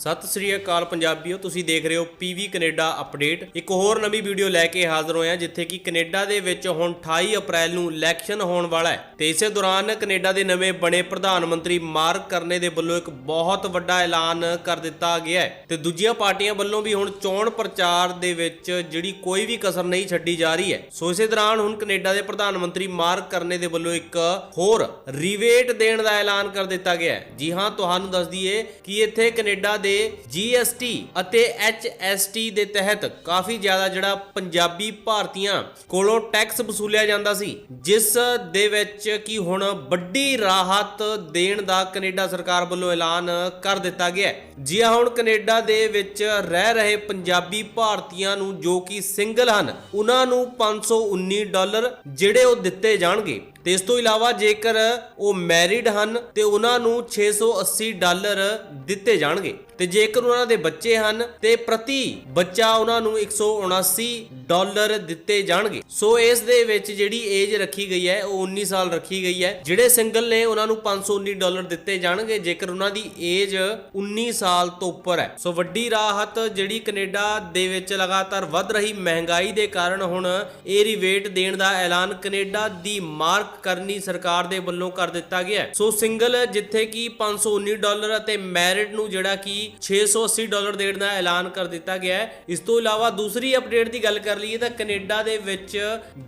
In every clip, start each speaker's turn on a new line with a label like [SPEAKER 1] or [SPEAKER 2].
[SPEAKER 1] ਸਤਿ ਸ੍ਰੀ ਅਕਾਲ ਪੰਜਾਬੀਓ, ਤੁਸੀਂ ਦੇਖ ਰਹੇ ਹੋ ਪੀਵੀ ਕੈਨੇਡਾ ਅਪਡੇਟ। ਇੱਕ ਹੋਰ ਨਵੀਂ ਵੀਡੀਓ ਲੈ ਕੇ ਹਾਜ਼ਰ ਹੋਏ ਜਿੱਥੇ ਕਿ ਕੈਨੇਡਾ ਦੇ ਵਿੱਚ ਹੁਣ 28 ਅਪ੍ਰੈਲ ਨੂੰ ਇਲੈਕਸ਼ਨ ਹੋਣ ਵਾਲਾ ਹੈ। ਤੇ ਇਸੇ ਦੌਰਾਨ ਕੈਨੇਡਾ ਦੇ ਨਵੇਂ ਬਣੇ ਪ੍ਰਧਾਨ ਮੰਤਰੀ ਮਾਰਕ ਕਰਨੇ ਦੇ ਵੱਲੋਂ ਇੱਕ ਬਹੁਤ ਵੱਡਾ ਐਲਾਨ ਕਰ ਦਿੱਤਾ ਗਿਆ ਹੈ। ਤੇ ਦੂਜੀਆਂ ਪਾਰਟੀਆਂ ਵੱਲੋਂ ਵੀ ਹੁਣ ਚੋਣ ਪ੍ਰਚਾਰ ਦੇ ਵਿੱਚ ਜਿਹੜੀ ਕੋਈ ਵੀ ਕਸਰ ਨਹੀਂ ਛੱਡੀ ਜਾ ਰਹੀ ਹੈ। ਸੋ ਇਸੇ ਦੌਰਾਨ ਹੁਣ ਕੈਨੇਡਾ ਦੇ ਪ੍ਰਧਾਨ ਮੰਤਰੀ ਮਾਰਕ ਕਰਨੇ ਦੇ ਵੱਲੋਂ ਇੱਕ ਹੋਰ ਰਿਵੇਟ ਦੇਣ ਦਾ ਐਲਾਨ ਕਰ ਦਿੱਤਾ ਗਿਆ ਹੈ। ਜੀ ਹਾਂ, ਤੁਹਾਨੂੰ ਦੱਸ ਦਈਏ ਕਿ ਇੱਥੇ ਕੈਨੇਡਾ ਦੇ GST ਅਤੇ HST ਦੇ ਤਹਿਤ ਕਾਫੀ ਜ਼ਿਆਦਾ ਜਿਹੜਾ ਪੰਜਾਬੀ ਭਾਰਤੀਆਂ ਕੋਲੋਂ ਟੈਕਸ ਵਸੂਲਿਆ ਜਾਂਦਾ ਸੀ, ਜਿਸ ਦੇ ਵਿੱਚ ਕੀ ਹੁਣ ਵੱਡੀ ਰਾਹਤ ਦੇਣ ਦਾ ਕੈਨੇਡਾ ਸਰਕਾਰ ਵੱਲੋਂ ਐਲਾਨ ਕਰ ਦਿੱਤਾ ਗਿਆ ਹੈ। ਜੀ ਹੁਣ ਕੈਨੇਡਾ ਦੇ ਵਿੱਚ ਰਹਿ ਰਹੇ ਪੰਜਾਬੀ ਭਾਰਤੀਆਂ ਨੂੰ ਜੋ ਕਿ ਸਿੰਗਲ ਹਨ, ਉਹਨਾਂ ਨੂੰ 519 ਡਾਲਰ ਜਿਹੜੇ ਉਹ ਦਿੱਤੇ ਜਾਣਗੇ। ਤੇ ਇਸ ਤੋਂ ਇਲਾਵਾ ਜੇਕਰ ਉਹ ਮੈਰਿਡ ਹਨ ਤੇ ਉਹਨਾਂ ਨੂੰ 680 ਡਾਲਰ ਦਿੱਤੇ ਜਾਣਗੇ। ਤੇ ਜੇਕਰ ਉਹਨਾਂ ਦੇ ਬੱਚੇ ਹਨ ਤੇ ਪ੍ਰਤੀ ਬੱਚਾ ਉਹਨਾਂ ਨੂੰ 179 ਡਾਲਰ ਦਿੱਤੇ ਜਾਣਗੇ। ਸੋ ਇਸ ਦੇ ਵਿੱਚ ਜਿਹੜੀ ਏਜ ਰੱਖੀ ਗਈ ਹੈ, ਉਹ 19 ਸਾਲ ਰੱਖੀ ਗਈ ਹੈ। ਜਿਹੜੇ ਸਿੰਗਲ ਨੇ, ਉਹਨਾਂ ਨੂੰ 519 ਡਾਲਰ ਦਿੱਤੇ ਜਾਣਗੇ। ਜੇਕਰ ਉਹਨਾਂ ਦੀ ਏਜ 19 ਸਾਲ ਤੋਂ ਉੱਪਰ ਹੈ। ਸੋ ਵੱਡੀ ਰਾਹਤ ਜਿਹੜੀ ਕੈਨੇਡਾ ਦੇ ਵਿੱਚ ਲਗਾਤਾਰ ਵੱਧ ਰਹੀ ਮਹਿੰਗਾਈ ਦੇ ਕਾਰਨ ਹੁਣ ਇਹ ਰਿਵੇਟ ਦੇਣ ਦਾ ਐਲਾਨ ਕੈਨੇਡਾ ਦੀ ਮਾਰਕ ਕਰਨੀ ਸਰਕਾਰ ਦੇ ਵੱਲੋਂ ਕਰ ਦਿੱਤਾ ਗਿਆ ਸੋ ਸਿੰਗਲ ਜਿੱਥੇ ਕਿ 519 ਡਾਲਰ ਅਤੇ ਮੈਰਿਡ ਨੂੰ ਜਿਹੜਾ ਕਿ 680 ਡਾਲਰ ਦੇਣ ਦਾ ਐਲਾਨ ਕਰ ਦਿੱਤਾ ਗਿਆ ਇਸ ਤੋਂ ਇਲਾਵਾ ਦੂਸਰੀ ਅਪਡੇਟ ਦੀ ਗੱਲ ਕਰ ਲਈਏ ਤਾਂ ਕੈਨੇਡਾ ਦੇ ਵਿੱਚ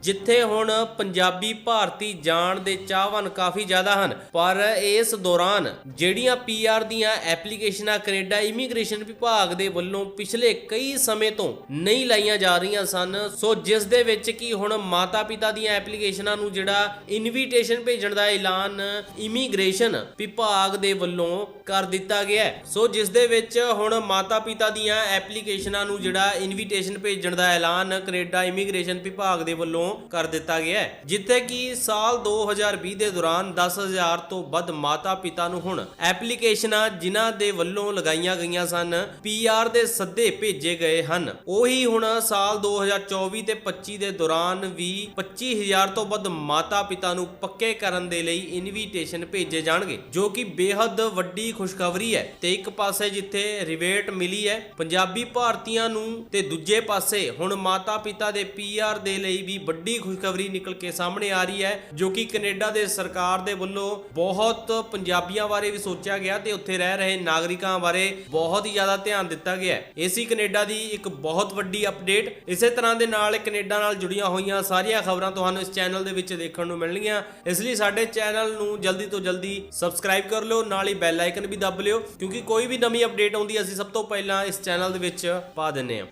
[SPEAKER 1] ਜਿੱਥੇ ਹੁਣ ਪੰਜਾਬੀ ਭਾਰਤੀ ਜਾਣ ਦੇ ਚਾਹਵਾਨ ਕਾਫੀ ਜ਼ਿਆਦਾ ਹਨ, ਪਰ ਇਸ ਦੌਰਾਨ ਜਿਹੜੀਆਂ ਪੀਆਰ ਦੀਆਂ ਐਪਲੀਕੇਸ਼ਨਾਂ ਕੈਨੇਡਾ ਇਮੀਗ੍ਰੇਸ਼ਨ ਵਿਭਾਗ ਦੇ ਵੱਲੋਂ ਪਿਛਲੇ ਕਈ ਸਮੇਂ ਤੋਂ ਨਹੀਂ ਲਾਈਆਂ ਜਾ ਰਹੀਆਂ ਸਨ, ਸੋ ਜਿਸ ਦੇ ਵਿੱਚ ਕਿ ਹੁਣ ਮਾਤਾ ਪਿਤਾ ਦੀਆਂ ਐਪਲੀਕੇਸ਼ਨਾਂ ਨੂੰ ਜਿਹੜਾ ਇਨਵੀਟੇਸ਼ਨ ਭੇਜਣ ਦਾ ਐਲਾਨ ਇਮੀਗ੍ਰੇਸ਼ਨ ਵਿਭਾਗ ਦੇ ਵੱਲੋਂ ਕਰ ਦਿੱਤਾ ਗਿਆ ਹੈ। ਸੋ ਜਿਸ ਦੇ ਵਿੱਚ ਹੁਣ ਮਾਤਾ ਪਿਤਾ ਦੀਆਂ ਐਪਲੀਕੇਸ਼ਨਾਂ ਨੂੰ ਜਿਹੜਾ ਇਨਵੀਟੇਸ਼ਨ ਭੇਜਣ ਦਾ ਐਲਾਨ ਕੈਨੇਡਾ ਇਮੀਗ੍ਰੇਸ਼ਨ ਵਿਭਾਗ ਦੇ ਵੱਲੋਂ ਕਰ ਦਿੱਤਾ ਗਿਆ ਹੈ। ਜਿੱਥੇ ਕਿ ਸਾਲ 2020 ਦੇ ਦੌਰਾਨ 10000 ਤੋਂ ਵੱਧ ਮਾਤਾ ਪਿਤਾ ਨੂੰ ਹੁਣ ਐਪਲੀਕੇਸ਼ਨਾਂ ਜਿਨ੍ਹਾਂ ਦੇ ਵੱਲੋਂ ਲਗਾਈਆਂ ਗਈਆਂ ਸਨ ਪੀਆਰ ਦੇ ਸੱਦੇ ਭੇਜੇ ਗਏ ਹਨ। ਉਹੀ ਹੁਣ ਸਾਲ 2024 ਤੇ 25 ਦੇ ਦੌਰਾਨ ਵੀ 25000 ਤੋਂ ਵੱਧ ਮਾਤਾ ਪਿਤਾ ਪਿਤਾ ਨੂੰ ਪੱਕੇ ਕਰਨ ਦੇ ਲਈ ਇਨਵੀਟੇਸ਼ਨ ਭੇਜੇ ਜਾਣਗੇ, ਜੋ ਕਿ ਬੇਹੱਦ ਵੱਡੀ ਖੁਸ਼ਖਬਰੀ ਹੈ। ਤੇ ਇੱਕ ਪਾਸੇ ਜਿੱਥੇ ਰਿਵੇਟ ਮਿਲੀ ਹੈ, ਪੰਜਾਬੀ ਭਾਰਤੀਆਂ ਨੂੰ, ਤੇ ਦੂਜੇ ਪਾਸੇ ਹੁਣ ਮਾਤਾ ਪਿਤਾ ਦੇ ਪੀਆਰ ਦੇ ਲਈ ਵੀ ਵੱਡੀ ਖੁਸ਼ਖਬਰੀ ਨਿਕਲ ਕੇ ਸਾਹਮਣੇ ਆ ਰਹੀ ਹੈ, ਜੋ ਕਿ ਕੈਨੇਡਾ ਦੇ ਸਰਕਾਰ ਦੇ ਵੱਲੋਂ ਬਹੁਤ ਪੰਜਾਬੀਆਂ ਬਾਰੇ ਵੀ ਸੋਚਿਆ ਗਿਆ ਤੇ ਉੱਥੇ ਰਹਿ ਰਹੇ ਨਾਗਰਿਕਾਂ ਬਾਰੇ ਬਹੁਤ ਹੀ ਜ਼ਿਆਦਾ ਧਿਆਨ ਦਿੱਤਾ ਗਿਆ ਹੈ। ਏਸੀ ਕੈਨੇਡਾ ਦੀ ਇੱਕ ਬਹੁਤ ਵੱਡੀ ਅਪਡੇਟ ਇਸੇ ਤਰ੍ਹਾਂ ਦੇ ਨਾਲ ਕੈਨੇਡਾ ਨਾਲ ਜੁੜੀਆਂ ਹੋਈਆਂ ਸਾਰੀਆਂ ਖਬਰਾਂ ਤੁਹਾਨੂੰ ਇਸ ਚੈਨਲ ਦੇ ਵਿੱਚ ਦੇਖਣ ਨੂੰ ਮਿਲ ਮਿਲਣਗੀਆਂ। ਇਸ ਲਈ ਸਾਡੇ ਚੈਨਲ ਨੂੰ ਜਲਦੀ ਤੋਂ ਜਲਦੀ ਸਬਸਕ੍ਰਾਈਬ ਕਰ ਲਿਓ, ਨਾਲ ਹੀ ਬੈਲ ਆਈਕਨ ਵੀ ਦੱਬ ਲਿਓ, ਕਿਉਂਕਿ ਕੋਈ ਵੀ ਨਵੀਂ ਅਪਡੇਟ ਆਉਂਦੀ, ਅਸੀਂ ਸਭ ਤੋਂ ਪਹਿਲਾਂ ਇਸ ਚੈਨਲ ਦੇ ਵਿੱਚ ਪਾ ਦਿੰਨੇ ਹਾਂ।